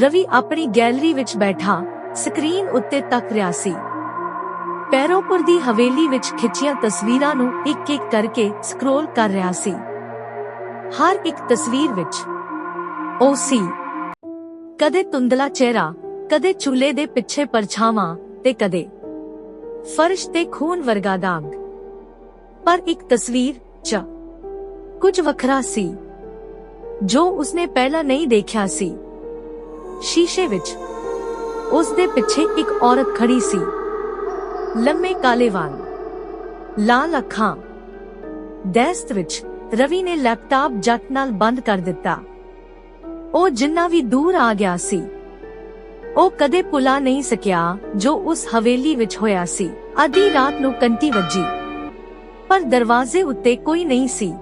ਰਵੀ ਆਪਣੀ ਗੈਲਰੀ ਵਿੱਚ ਬੈਠਾ, ਸਕਰੀਨ ਉੱਤੇ ਤੱਕ ਰਿਹਾ ਸੀ। ਪੈਰੋਪੁਰ ਦੀ ਹਵੇਲੀ ਵਿੱਚ ਖਿੱਚੀਆਂ ਤਸਵੀਰਾਂ ਨੂੰ ਇੱਕ-ਇੱਕ ਕਰਕੇ ਸਕਰੋਲ ਕਰ ਰਿਹਾ ਸੀ। ਹਰ ਇੱਕ ਤਸਵੀਰ ਵਿੱਚ, ਉਹ ਸੀ। ਕਦੇ ਤੁੰਦਲਾ ਚਿਹਰਾ, ਕਦੇ ਚੁੱਲ੍ਹੇ ਦੇ ਪਿੱਛੇ ਪਰਛਾਵਾਂ ਤੇ ਕਦੇ ਫਰਸ਼ ਤੇ ਖੂਨ ਵਰਗਾ ਦਾਗ। ਪਰ ਇੱਕ ਤਸਵੀਰ 'ਚ ਕੁਝ ਵੱਖਰਾ ਸੀ, ਜੋ ਉਸਨੇ ਪਹਿਲਾਂ ਨਹੀਂ ਦੇਖਿਆ ਸੀ। ਸ਼ੀਸ਼ੇ ਵਿੱਚ। ਉਸ ਦੇ ਪਿੱਛੇ ਇੱਕ ਔਰਤ ਖੜੀ ਸੀ। ਲੰਮੇ ਕਾਲੇ ਵਾਲ, ਲਾਲ ਅੱਖਾਂ। ਦਸਤ ਵਿੱਚ ਰਵੀ ਨੇ ਲੈਪਟਾਪ ਜੱਟ ਨਾਲ ਬੰਦ ਕਰ ਦਿੱਤਾ। ਉਹ ਜਿੰਨਾ ਵੀ ਦੂਰ ਆ ਗਿਆ ਸੀ, ਉਹ ਕਦੇ ਭੁਲਾ ਨਹੀਂ ਸਕਿਆ ਜੋ ਉਸ ਹਵੇਲੀ ਵਿੱਚ ਹੋਇਆ ਸੀ। ਅੱਧੀ ਰਾਤ ਨੂੰ ਕੰਟੀ ਵੱਜੀ, ਪਰ ਦਰਵਾਜ਼ੇ ਉੱਤੇ ਕੋਈ ਨਹੀਂ ਸੀ।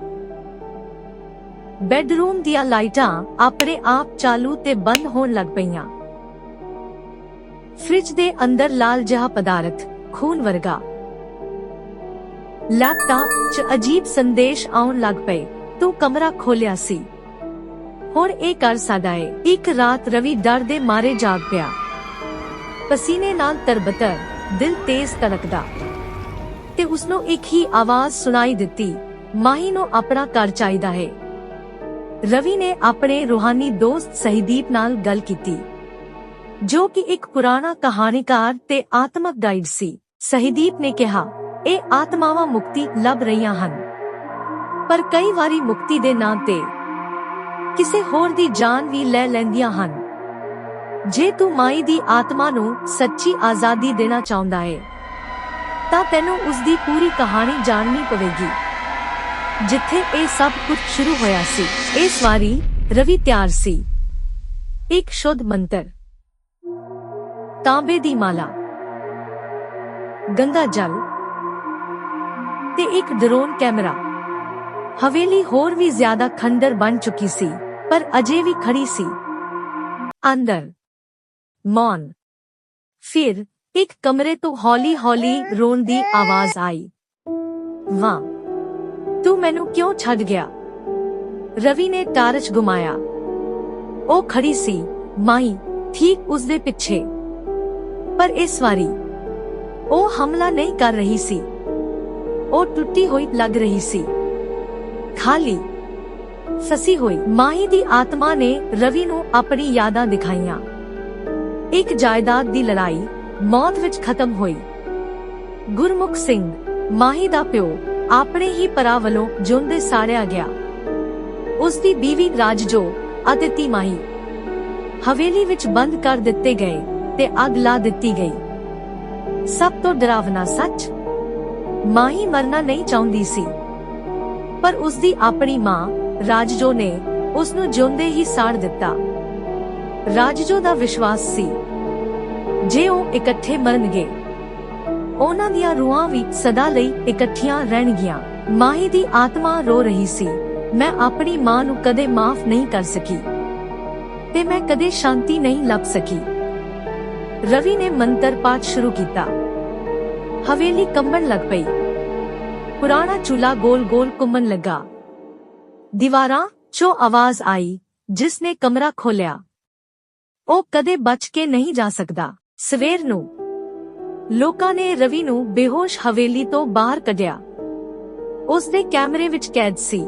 ਬੈੱਡਰੂਮ ਦੀਆਂ ਲਾਈਟਾਂ ਆਪਣੇ ਆਪ ਚਾਲੂ ਤੇ ਬੰਦ ਹੋਣ ਲੱਗ ਪਈਆਂ। ਫ੍ਰਿਜ ਦੇ ਅੰਦਰ ਲਾਲ ਜਿਹਾ ਪਦਾਰਥ, ਖੂਨ ਵਰਗਾ। ਲੈਪਟਾਪ 'ਚ ਅਜੀਬ ਸੰਦੇਸ਼ ਆਉਣ ਲੱਗ ਪਏ। ਤੂੰ ਕਮਰਾ ਖੋਲਿਆ ਸੀ। ਹੁਣ ਇਹ ਕਰ ਸਕਦਾ ਏ। ਇੱਕ ਰਾਤ ਰਵੀ ਡਰ ਦੇ ਮਾਰੇ ਜਾਗ ਪਿਆ। ਪਸੀਨੇ ਨਾਲ ਤਰਬਤਰ, ਦਿਲ ਤੇਜ਼ ਧੜਕਦਾ। ਤੇ ਉਸ ਨੂੰ ਇੱਕ ਹੀ ਆਵਾਜ਼ ਸੁਣਾਈ ਦਿੱਤੀ, ਮਾਹੀ ਨੂੰ ਆਪਣਾ ਘਰ ਚਾਹੀਦਾ ਹੈ ਰਵੀ ਨੇ ਆਪਣੇ ਰੂਹਾਨੀ ਦੋਸਤ ਸਹੀਦੀਪ ਨਾਲ ਗੱਲ ਕੀਤੀ, ਜੋ ਕਿ ਇੱਕ ਪੁਰਾਣਾ ਕਹਾਣੀਕਾਰ ਤੇ ਆਤਮਕ ਗਾਈਡ ਸੀ। ਸਹੀਦੀਪ ਨੇ ਕਿਹਾ, ਇਹ ਆਤਮਾਵਾਂ ਮੁਕਤੀ ਲੱਭ ਰਹੀਆਂ ਹਨ, ਪਰ ਕਈ ਵਾਰੀ ਮੁਕਤੀ ਦੇ ਨਾਂ ਤੇ ਕਿਸੇ ਹੋਰ ਦੀ ਜਾਨ ਵੀ ਲੈ ਲੈਂਦੀਆਂ ਹਨ। ਜੇ ਤੂੰ ਮਾਈ ਦੀ ਆਤਮਾ ਨੂੰ ਸੱਚੀ ਆਜ਼ਾਦੀ ਦੇਣਾ ਚਾਹੁੰਦਾ ਹੈ ਤਾਂ ਤੈਨੂੰ ਉਸ ਦੀ ਪੂਰੀ ਕਹਾਣੀ ਜਾਣਨੀ ਪਵੇਗੀ। ਜਿੱਥੇ ਇਹ ਸਭ ਕੁਝ ਸ਼ੁਰੂ ਹੋਇਆ ਸੀ। ਇਸ ਵਾਰੀ ਰਵੀ ਤਿਆਰ ਸੀ। ਇੱਕ ਸ਼ੁੱਧ ਮੰਤਰ। ਤਾਂਬੇ ਦੀ ਮਾਲਾ। ਗੰਗਾ ਜਲ। ਤੇ ਇੱਕ ਡਰੋਨ ਕੈਮਰਾ। ਹਵੇਲੀ ਹੋਰ ਵੀ ਜ਼ਿਆਦਾ ਖੰਡਰ ਬਣ ਚੁੱਕੀ ਸੀ, ਪਰ ਅਜੇ ਵੀ ਖੜੀ ਸੀ। ਅੰਦਰ। ਮੌਨ। ਫਿਰ ਇੱਕ ਕਮਰੇ ਤੋਂ ਹੌਲੀ-ਹੌਲੀ ਰੋਣ ਦੀ ਆਵਾਜ਼ ਆਈ। ਵਾਹ। ਤੂੰ ਮੈਨੂੰ ਕਿਉਂ ਛੱਡ ਗਿਆ? ਰਵੀ ਨੇ ਟਾਰਚ ਗੁਮਾਇਆ। ਉਹ ਖੜੀ ਸੀ, ਮਾਈ, ਠੀਕ ਉਸ ਦੇ ਪਿੱਛੇ। ਪਰ ਇਸ ਵਾਰੀ, ਉਹ ਹਮਲਾ ਨਹੀਂ ਕਰ ਰਹੀ ਸੀ। ਉਹ ਟੁੱਟੀ ਹੋਈ ਲੱਗ ਰਹੀ ਸੀ। ਖਾਲੀ, ਫਸੀ ਹੋਈ ਮਾਹੀ ਦੀ ਆਤਮਾ ਨੇ ਰਵੀ ਨੂੰ ਆਪਣੀ ਯਾਦਾਂ ਦਿਖਾਈਆਂ। ਇੱਕ ਜਾਇਦਾਦ ਦੀ ਲੜਾਈ ਮੌਤ ਵਿੱਚ ਖਤਮ ਹੋਈ। ਗੁਰਮੁਖ ਸਿੰਘ, ਮਾਹੀ ਦਾ ਪਿਓ ਆਪਣੇ ਹੀ ਪਰਾ ਵੱਲੋਂ ਜਿਉਂਦੇ ਸਾੜਿਆ ਗਿਆ। ਉਸ ਦੀ ਬੀਵੀ ਰਾਜਜੋ ਅਤੇ ਤੀ ਮਾਹੀ ਹਵੇਲੀ ਵਿੱਚ ਬੰਦ ਕਰ ਦਿੱਤੇ ਗਏ ਤੇ ਅੱਗ ਲਾ ਦਿੱਤੀ ਗਈ। ਸਭ ਤੋਂ ਡਰਾਵਨਾ ਸੱਚ, ਮਾਹੀ ਮਰਨਾ ਨਹੀਂ ਚਾਹੁੰਦੀ ਸੀ। ਪਰ ਉਸ ਦੀ ਆਪਣੀ ਮਾਂ ਰਾਜਜੋ ਨੇ ਉਸ ਨੂੰ ਜਿਉਂਦੇ ਹੀ ਸਾੜ ਦਿੱਤਾ। ਰਾਜਜੋ ਦਾ ਵਿਸ਼ਵਾਸ ਸੀ, ਜੇ ਉਹ ਇਕੱਠੇ ਮਰਨਗੇ ਉਹਨਾਂ ਦੀਆਂ ਰੂਹਾਂ ਵੀ ਸਦਾ ਲਈ ਇਕੱਠੀਆਂ ਰਹਿਣਗੀਆਂ। ਮਾਹੀ ਦੀ ਆਤਮਾ ਰੋ ਰਹੀ ਸੀ। ਮੈਂ ਆਪਣੀ ਮਾਂ ਨੂੰ ਕਦੇ ਮਾਫ ਨਹੀਂ ਕਰ ਸਕੀ। ਤੇ ਮੈਂ ਕਦੇ ਸ਼ਾਂਤੀ ਨਹੀਂ ਲੱਭ ਸਕੀ। ਰਵੀ ਨੇ ਮੰਤਰ ਪਾਠ ਸ਼ੁਰੂ ਕੀਤਾ। ਹਵੇਲੀ ਕੰਬਣ ਲੱਗ ਪਈ। ਪੁਰਾਣਾ ਚੁਲਾ ਗੋਲ-ਗੋਲ ਘੁੰਮਣ ਲੱਗਾ। ਦੀਵਾਰਾਂ, 'ਚੋਂ ਆਵਾਜ਼ ਆਈ, ਜਿਸ ਨੇ ਕਮਰਾ ਖੋਲਿਆ ਉਹ ਕਦੇ ਬਚ ਕੇ ਨਹੀਂ ਜਾ ਸਕਦਾ। ਸਵੇਰ ਨੂੰ ਲੋਕਾਂ ਨੇ ਰਵੀ ਨੂੰ ਬੇਹੋਸ਼ ਹਵੇਲੀ ਤੋਂ ਬਾਹਰ ਕੱਢਿਆ। ਉਸ ਦੇ ਕੈਮਰੇ ਵਿੱਚ ਕੈਦ ਸੀ।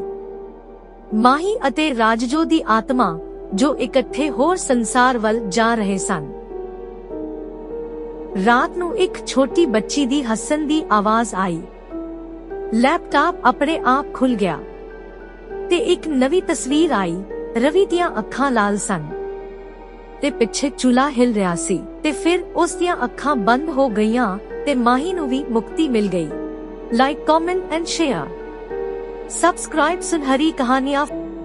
ਮਾਹੀ ਅਤੇ ਰਾਜਜੋ ਦੀ ਆਤਮਾ, ਜੋ ਇਕੱਠੇ ਹੋਰ ਸੰਸਾਰ ਵੱਲ ਜਾ ਰਹੇ ਸਨ। ਰਾਤ ਨੂੰ ਇੱਕ ਛੋਟੀ ਬੱਚੀ ਦੀ ਹੱਸਣ ਦੀ ਆਵਾਜ਼ ਆਈ। ਲੈਪਟਾਪ ਆਪਣੇ ਆਪ ਖੁੱਲ ਗਿਆ ਤੇ ਇੱਕ ਨਵੀਂ ਤਸਵੀਰ ਆਈ। ਰਵੀ ਦੀਆਂ ਅੱਖਾਂ ਲਾਲ ਸਨ। ਤੇ ਪਿੱਛੇ ਚੁਲਾ ਹਿਲ ਰਿਹਾ ਸੀ ਤੇ ਫਿਰ ਉਸ ਦੀਆਂ ਅੱਖਾਂ ਬੰਦ ਹੋ ਗਈਆਂ ਤੇ ਮਾਹੀ ਨੂੰ ਵੀ ਮੁਕਤੀ ਮਿਲ ਗਈ। Like comment and share subscribe ਸੁਨਹਿਰੀ ਕਹਾਣੀਆਂ